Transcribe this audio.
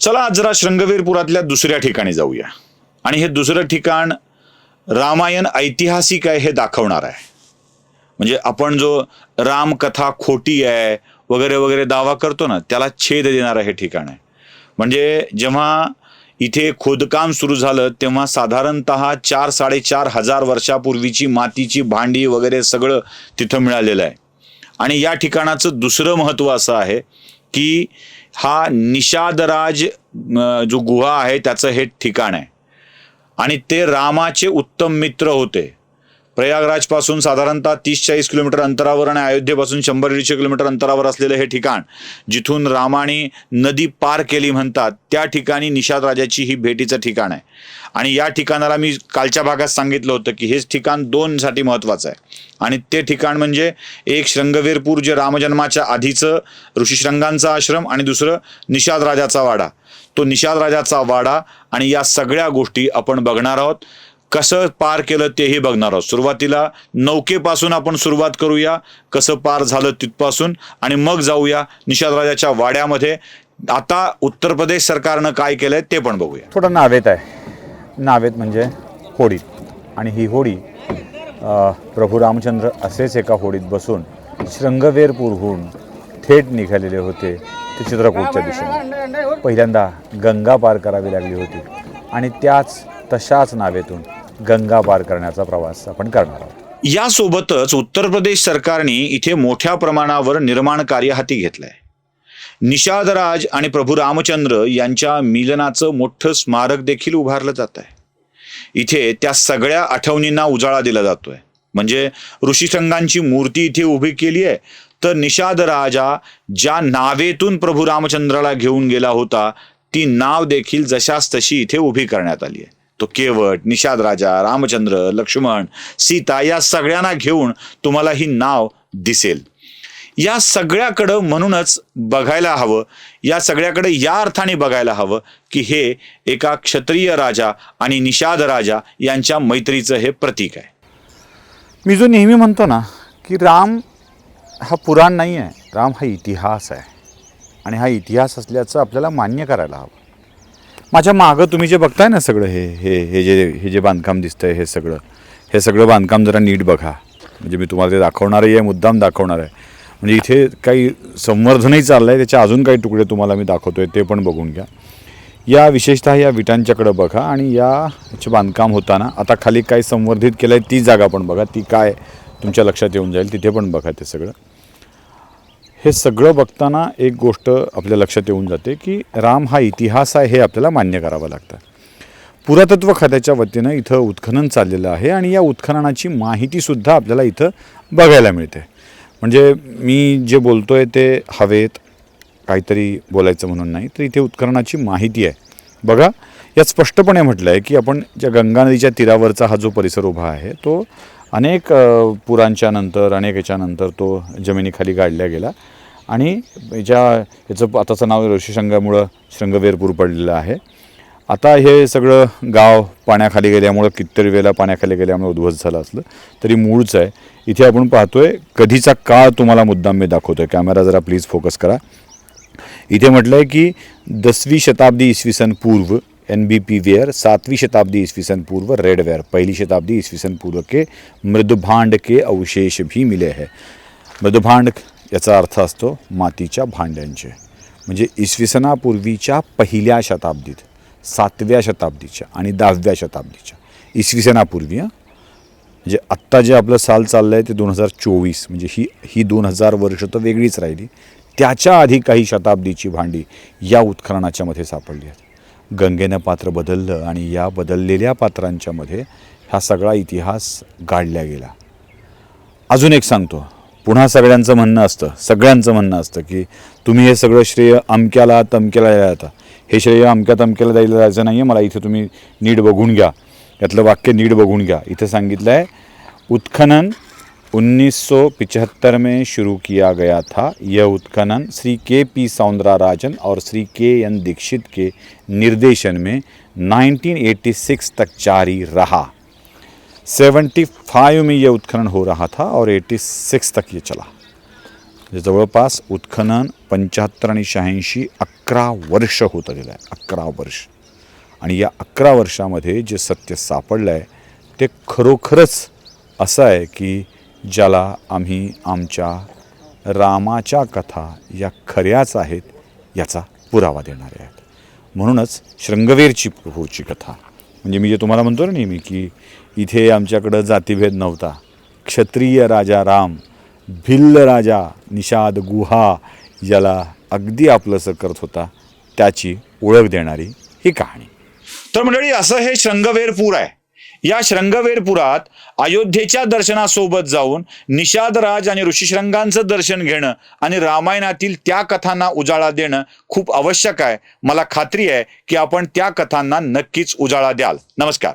चला आज जरा श्रंगवीरपुरातल्या दुसऱ्या ठिकाणी जाऊया. आणि हे दुसरं ठिकाण रामायण ऐतिहासिक आहे हे दाखवणार आहे. म्हणजे आपण जो रामकथा खोटी आहे वगैरे वगैरे दावा करतो ना त्याला छेद देणारं हे ठिकाण आहे. म्हणजे जेव्हा इथे खोदकाम सुरू झालं तेव्हा साधारणत चार साडेचार हजार वर्षापूर्वीची मातीची भांडी वगैरे सगळं तिथं मिळालेलं आहे. आणि या ठिकाणाचं दुसरं महत्त्व असं आहे की हा निषादराज जो गुहा आहे त्याचं हे ठिकाण आहे. आणि ते रामाचे उत्तम मित्र होते. प्रयागराजपासून साधारणतः तीस चाळीस किलोमीटर अंतरावर आणि अयोध्येपासून शंभर दीडशे किलोमीटर अंतरावर असलेलं हे ठिकाण जिथून रामाने नदी पार केली म्हणतात त्या ठिकाणी निषाद राजाची ही भेटीचं ठिकाण आहे. आणि या ठिकाणाला मी कालच्या भागात सांगितलं होतं की हेच ठिकाण दोनसाठी महत्त्वाचं आहे. आणि ते ठिकाण म्हणजे एक श्रंगवीरपूर जे रामजन्माच्या आधीचं ऋषीश्रंगांचा आश्रम आणि दुसरं निषाद राजाचा वाडा. तो निषाद राजाचा वाडा आणि या सगळ्या गोष्टी आपण बघणार आहोत. कसं पार केलं तेही बघणार आहोत. सुरुवातीला नौकेपासून आपण सुरुवात करूया. कसं पार झालं तिथपासून आणि मग जाऊया निषाद राजाच्या वाड्यामध्ये. आता उत्तर प्रदेश सरकारनं काय केलंय ते पण बघूया. थोडं नावेत आहे. नावेत म्हणजे होडी. आणि ही होडी प्रभू रामचंद्र असेच एका होडीत बसून शृंगवेरपूरहून थेट निघालेले होते ते चित्रकूटच्या दिशेने. पहिल्यांदा गंगा पार करावी लागली होती. आणि त्याच तशाच नावेतून गंगा पार करण्याचा प्रवास आपण करणार आहोत. यासोबतच उत्तर प्रदेश सरकारने इथे मोठ्या प्रमाणावर निर्माण कार्य हाती घेतलंय. निषादराज आणि प्रभू रामचंद्र यांच्या मिलनाचं मोठं स्मारक देखील उभारलं जात आहे इथे त्या सगळ्या आठवणींना उजाळा दिला जातोय. म्हणजे ऋषीशृंगांची मूर्ती इथे उभी केली आहे तर निषाद राजा ज्या नावेतून प्रभू रामचंद्राला घेऊन गेला होता ती नाव देखील जशास तशी इथे उभी करण्यात आली आहे. तो केवट निषाद राजा रामचंद्र लक्ष्मण सीता या सगळ्यांना घेऊन तुम्हाला ही नाव दिसेल. या सगळ्याकडं म्हणूनच बघायला हवं या सगळ्याकडे या अर्थाने बघायला हवं की हे एका क्षत्रिय राजा आणि निषाद राजा यांच्या मैत्रीचं हे प्रतीक आहे. मी जो नेहमी म्हणतो ना की राम हा पुराण नाही आहे राम हा इतिहास आहे. आणि हा इतिहास असल्याचं आपल्याला मान्य करायला हवं. माझ्या मागं तुम्ही जे बघताय ना सगळं हे हे हे जे हे जे बांधकाम दिसतंय हे सगळं हे सगळं बांधकाम जरा नीट बघा. म्हणजे मी तुम्हाला ते दाखवणारही आहे मुद्दाम दाखवणार आहे. म्हणजे इथे काही संवर्धनही चाललं आहे त्याचे अजून काही तुकडे तुम्हाला मी दाखवतो आहे ते पण बघून घ्या. या विशेषतः या विटांच्याकडं बघा आणि या याचे बांधकाम होताना आता खाली काय संवर्धित केलं आहे ती जागा पण बघा ती काय तुमच्या लक्षात येऊन जाईल तिथे पण बघा ते सगळं. हे सगळं बघताना एक गोष्ट आपल्या लक्षात येऊन जाते की राम हा इतिहास आहे हे आपल्याला मान्य करावं लागतं. पुरातत्व खात्याच्या वतीनं इथं उत्खनन चाललेलं आहे आणि या उत्खननाची माहितीसुद्धा आपल्याला इथं बघायला मिळते. म्हणजे मी जे बोलतो आहे ते हवेत काहीतरी बोलायचं म्हणून नाही तर इथे उत्खननाची माहिती आहे. बघा यात स्पष्टपणे म्हटलं आहे की आपण ज्या गंगा नदीच्या तीरावरचा हा जो परिसर उभा आहे तो अनेक पुरांच्या नंतर अनेक याच्यानंतर तो जमिनीखाली गाडला गेला. आणि याच्या याचं आताचं नाव ऋषीशृंगामुळं शृंगवेरपूर पडलेलं आहे. आता हे सगळं गाव पाण्याखाली गेल्यामुळं कितीतरी वेळेला पाण्याखाली गेल्यामुळे उद्ध्वस्त झालं असलं तरी मूळच आहे. इथे आपण पाहतोय कधीचा काळ तुम्हाला मुद्दाम मी दाखवतोय. कॅमेरा जरा प्लीज फोकस करा. इथे म्हटलं आहे की दसवी शताब्दी इसवी सन पूर्व एन बी पी वेयर सातवीं शताब्दी ईस्वी सन पूर्व रेड वेयर पहली शताब्दी ईस्वी सन पूर्व के मृदुभांड के अवशेष भी मिले आहे मृदुभांड याचा अर्थ असतो मातीच्या भांड्यांचे। म्हणजे इसवी सनापूर्वीच्या पहिल्या शताब्दीत सातव्या शताब्दीच्या आणि दहाव्या शताब्दीच्या इसवी सनापूर्वी म्हणजे आत्ता जे आपलं साल चाललं आहे ते दोन हजार चोवीस म्हणजे ही ही दोन हजार वर्ष तर वेगळीच राहिली. त्याच्या आधी काही शताब्दीची भांडी या उत्खननाच्यामध्ये सापडली आहेत. गंगेनं पात्र बदललं आणि या बदललेल्या पात्रांच्यामध्ये हा सगळा इतिहास गाडला गेला. अजून एक सांगतो. पुन्हा सगळ्यांचं म्हणणं असतं. सगळ्यांचं म्हणणं असतं की तुम्ही हे सगळं श्रेय अमक्याला तमक्याला द्या आता. हे श्रेय अमक्या तमक्याला द्यायला जायचं नाही आहे मला इथे तुम्ही नीट बघून घ्या. यातलं वाक्य नीट बघून घ्या. इथं सांगितलं आहे उत्खनन 1975 में शुरू किया गया था यह उत्खनन। Shri K P Soundararajan और श्री के एन दीक्षित के निर्देशन में 1986 तक जारी रहा। 75 में यह उत्खनन हो रहा था और 86 तक ये चला। जवळपास उत्खनन पंच्याहत्तर आणि शहाऐंशी अकरा वर्ष होत गेलं आहे अकरा वर्ष। आणि या अकरा वर्षामध्ये जे सत्य सापडलं आहे ते खरोखरच असं आहे की ज्याला आम्ही आमच्या रामाच्या कथा या खऱ्याच आहेत याचा पुरावा देणारे आहेत. म्हणूनच शृंगवेरची प्रभूची कथा. म्हणजे मी जे तुम्हाला म्हणतो ना नेहमी की इथे आमच्याकडं जातीभेद नव्हता. क्षत्रिय राजा राम भिल्ल राजा निषाद गुहा याला अगदी आपलंसं करत होता त्याची ओळख देणारी ही कहाणी. तर मंडळी असं हे शृंगवेरपूर आहे. या शृंगवेरपुरात अयोध्येच्या दर्शनासोबत जाऊन निषादराज आणि ऋषीशृंगांचं दर्शन घेणं आणि रामायणातील त्या कथांना उजाळा देणं खूप आवश्यक आहे. मला खात्री आहे की आपण त्या कथांना नक्कीच उजाळा द्याल. नमस्कार.